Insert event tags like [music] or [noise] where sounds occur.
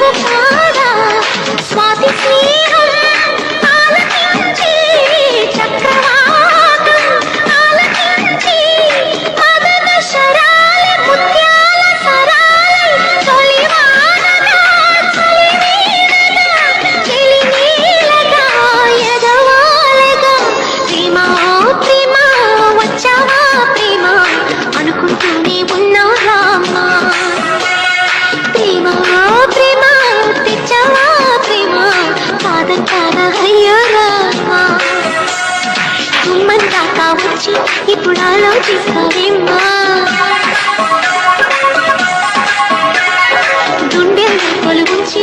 宝 [laughs] 宝 గురించి ఇప్పుడు ఆలోచిస్తావేమ్మా? గుండె కొలుగుంచి